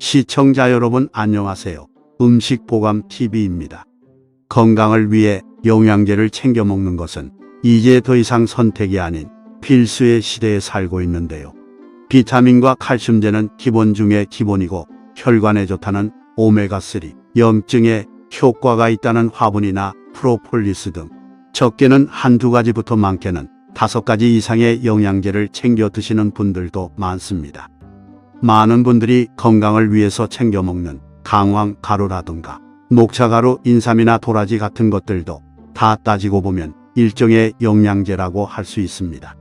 시청자 여러분 안녕하세요. 음식 보감 TV입니다. 건강을 위해 영양제를 챙겨 먹는 것은 이제 더 이상 선택이 아닌 필수의 시대에 살고 있는데요. 비타민과 칼슘제는 기본 중에 기본이고 혈관에 좋다는 오메가3, 염증에 효과가 있다는 화분이나 프로폴리스 등 적게는 한두 가지부터 많게는 다섯 가지 이상의 영양제를 챙겨 드시는 분들도 많습니다. 많은 분들이 건강을 위해서 챙겨 먹는 강황 가루라든가 녹차 가루, 인삼이나 도라지 같은 것들도 다 따지고 보면 일종의 영양제라고 할 수 있습니다.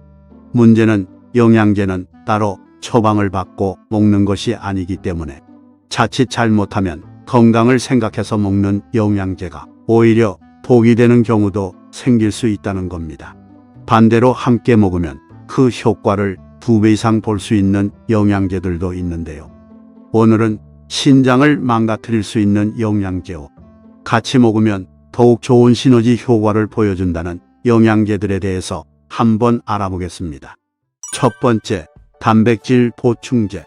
문제는 영양제는 따로 처방을 받고 먹는 것이 아니기 때문에 자칫 잘못하면 건강을 생각해서 먹는 영양제가 오히려 독이 되는 경우도 생길 수 있다는 겁니다. 반대로 함께 먹으면 그 효과를 두 배 이상 볼 수 있는 영양제들도 있는데요. 오늘은 신장을 망가뜨릴 수 있는 영양제오. 같이 먹으면 더욱 좋은 시너지 효과를 보여준다는 영양제들에 대해서 한번 알아보겠습니다. 첫 번째, 단백질 보충제.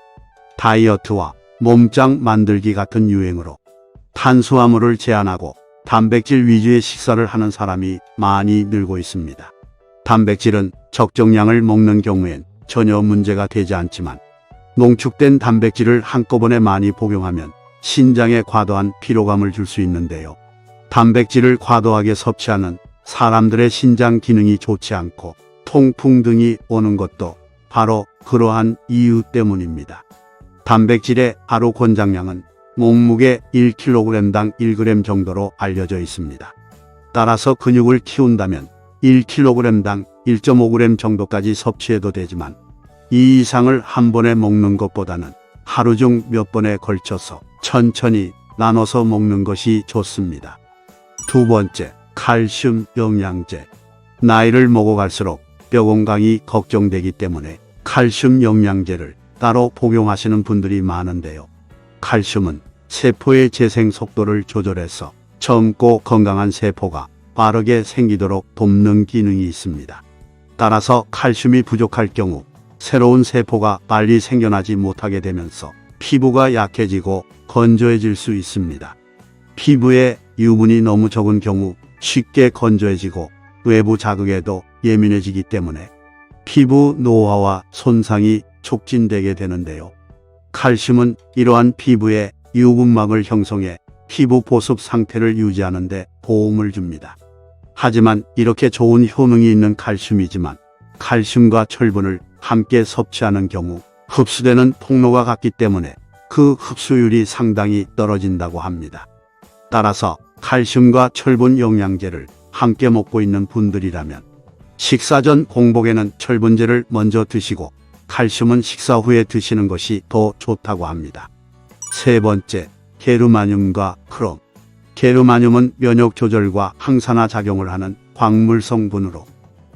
다이어트와 몸짱 만들기 같은 유행으로 탄수화물을 제한하고 단백질 위주의 식사를 하는 사람이 많이 늘고 있습니다. 단백질은 적정량을 먹는 경우엔 전혀 문제가 되지 않지만 농축된 단백질을 한꺼번에 많이 복용하면 신장에 과도한 피로감을 줄 수 있는데요. 단백질을 과도하게 섭취하는 사람들의 신장 기능이 좋지 않고 통풍 등이 오는 것도 바로 그러한 이유 때문입니다. 단백질의 하루 권장량은 몸무게 1kg당 1g 정도로 알려져 있습니다. 따라서 근육을 키운다면 1kg당 1.5g 정도까지 섭취해도 되지만 이 이상을 한 번에 먹는 것보다는 하루 중 몇 번에 걸쳐서 천천히 나눠서 먹는 것이 좋습니다. 두 번째, 칼슘 영양제. 나이를 먹어갈수록 뼈 건강이 걱정되기 때문에 칼슘 영양제를 따로 복용하시는 분들이 많은데요. 칼슘은 세포의 재생 속도를 조절해서 젊고 건강한 세포가 빠르게 생기도록 돕는 기능이 있습니다. 따라서 칼슘이 부족할 경우 새로운 세포가 빨리 생겨나지 못하게 되면서 피부가 약해지고 건조해질 수 있습니다. 피부에 유분이 너무 적은 경우 쉽게 건조해지고 외부 자극에도 예민해지기 때문에 피부 노화와 손상이 촉진되게 되는데요. 칼슘은 이러한 피부의 유분막을 형성해 피부 보습 상태를 유지하는 데 도움을 줍니다. 하지만 이렇게 좋은 효능이 있는 칼슘이지만 칼슘과 철분을 함께 섭취하는 경우 흡수되는 통로가 같기 때문에 그 흡수율이 상당히 떨어진다고 합니다. 따라서 칼슘과 철분 영양제를 함께 먹고 있는 분들이라면 식사 전 공복에는 철분제를 먼저 드시고 칼슘은 식사 후에 드시는 것이 더 좋다고 합니다. 세 번째, 게르마늄과 크롬. 게르마늄은 면역 조절과 항산화 작용을 하는 광물 성분으로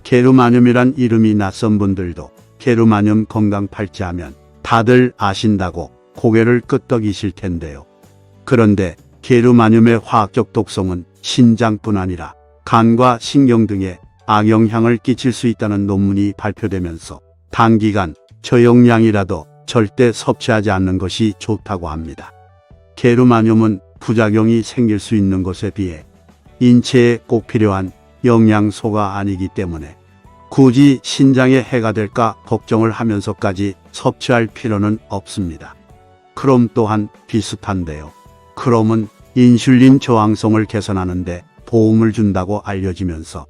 게르마늄이란 이름이 낯선 분들도 게르마늄 건강 팔찌하면 다들 아신다고 고개를 끄덕이실 텐데요. 그런데 게르마늄의 화학적 독성은 신장뿐 아니라 간과 신경 등에 악영향을 끼칠 수 있다는 논문이 발표되면서 단기간 저용량이라도 절대 섭취하지 않는 것이 좋다고 합니다. 게르마늄은 부작용이 생길 수 있는 것에 비해 인체에 꼭 필요한 영양소가 아니기 때문에 굳이 신장에 해가 될까 걱정을 하면서까지 섭취할 필요는 없습니다. 크롬 또한 비슷한데요. 크롬은 인슐린 저항성을 개선하는데 도움을 준다고 알려지면서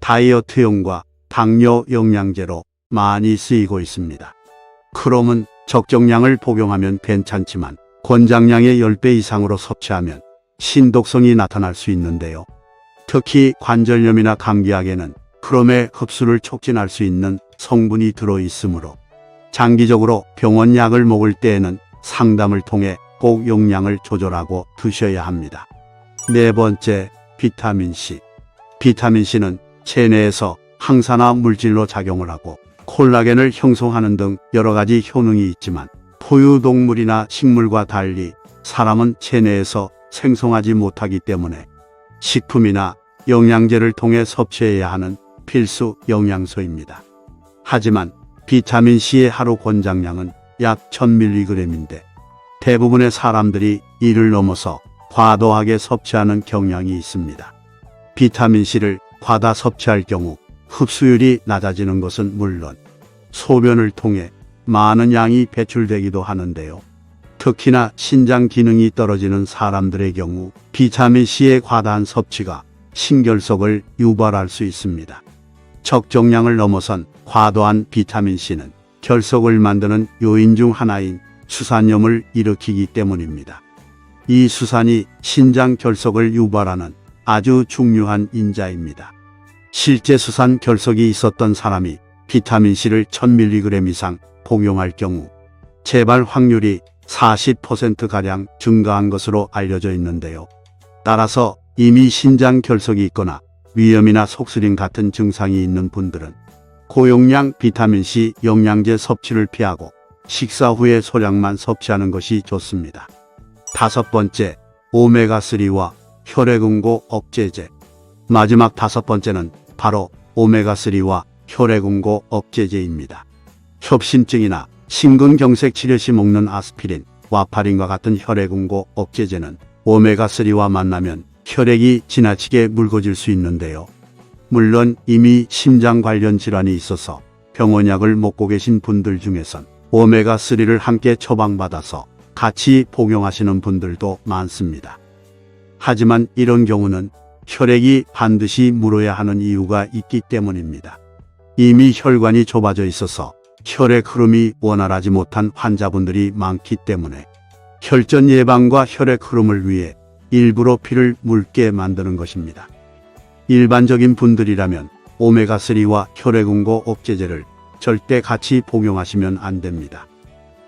다이어트용과 당뇨 영양제로 많이 쓰이고 있습니다. 크롬은 적정량을 복용하면 괜찮지만 권장량의 10배 이상으로 섭취하면 신독성이 나타날 수 있는데요. 특히 관절염이나 감기약에는 크롬의 흡수를 촉진할 수 있는 성분이 들어 있으므로 장기적으로 병원 약을 먹을 때에는 상담을 통해 꼭 용량을 조절하고 드셔야 합니다. 네 번째, 비타민C. 비타민C는 체내에서 항산화 물질로 작용을 하고 콜라겐을 형성하는 등 여러 가지 효능이 있지만 포유동물이나 식물과 달리 사람은 체내에서 생성하지 못하기 때문에 식품이나 영양제를 통해 섭취해야 하는 필수 영양소입니다. 하지만 비타민C의 하루 권장량은 약 1000mg인데 대부분의 사람들이 이를 넘어서 과도하게 섭취하는 경향이 있습니다. 비타민C를 과다 섭취할 경우 흡수율이 낮아지는 것은 물론 소변을 통해 많은 양이 배출되기도 하는데요. 특히나 신장 기능이 떨어지는 사람들의 경우 비타민C의 과다한 섭취가 신결석을 유발할 수 있습니다. 적정량을 넘어선 과도한 비타민C는 결석을 만드는 요인 중 하나인 수산염을 일으키기 때문입니다. 이 수산이 신장 결석을 유발하는 아주 중요한 인자입니다. 실제 수산 결석이 있었던 사람이 비타민C를 1000mg 이상 복용할 경우 재발 확률이 40%가량 증가한 것으로 알려져 있는데요. 따라서 이미 신장 결석이 있거나 위염이나 속쓰림 같은 증상이 있는 분들은 고용량 비타민C 영양제 섭취를 피하고 식사 후에 소량만 섭취하는 것이 좋습니다. 다섯 번째, 오메가3와 혈액응고 억제제. 마지막 다섯 번째는 바로 오메가3와 혈액응고 억제제입니다. 협심증이나 심근경색 치료 시 먹는 아스피린, 와파린과 같은 혈액응고 억제제는 오메가3와 만나면 혈액이 지나치게 묽어질 수 있는데요. 물론 이미 심장 관련 질환이 있어서 병원약을 먹고 계신 분들 중에선 오메가3를 함께 처방받아서 같이 복용하시는 분들도 많습니다. 하지만 이런 경우는 혈액이 반드시 물어야 하는 이유가 있기 때문입니다. 이미 혈관이 좁아져 있어서 혈액 흐름이 원활하지 못한 환자분들이 많기 때문에 혈전 예방과 혈액 흐름을 위해 일부러 피를 묽게 만드는 것입니다. 일반적인 분들이라면 오메가3와 혈액응고 억제제를 절대 같이 복용하시면 안 됩니다.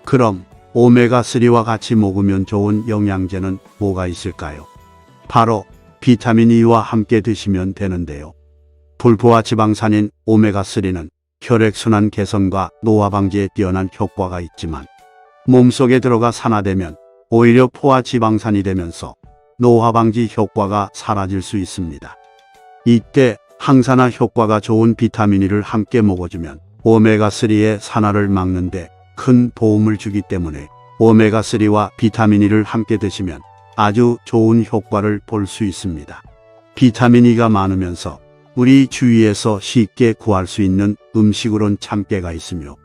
그럼 오메가3와 같이 먹으면 좋은 영양제는 뭐가 있을까요? 바로 비타민 E와 함께 드시면 되는데요. 불포화 지방산인 오메가3는 혈액순환 개선과 노화 방지에 뛰어난 효과가 있지만 몸속에 들어가 산화되면 오히려 포화 지방산이 되면서 노화 방지 효과가 사라질 수 있습니다. 이때 항산화 효과가 좋은 비타민 E를 함께 먹어주면 오메가3의 산화를 막는데 큰 도움을 주기 때문에 오메가3와 비타민 E를 함께 드시면 아주 좋은 효과를 볼 수 있습니다. 비타민 E가 많으면서 우리 주위에서 쉽게 구할 수 있는 음식으론 참깨가 있으며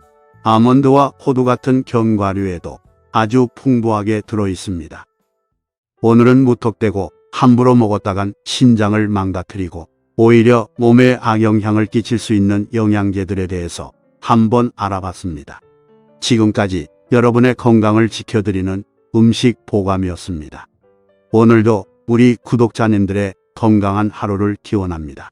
아몬드와 호두 같은 견과류에도 아주 풍부하게 들어 있습니다. 오늘은 무턱대고 함부로 먹었다간 신장을 망가뜨리고 오히려 몸에 악영향을 끼칠 수 있는 영양제들에 대해서 한번 알아봤습니다. 지금까지 여러분의 건강을 지켜드리는 음식 보감이었습니다. 오늘도 우리 구독자님들의 건강한 하루를 기원합니다.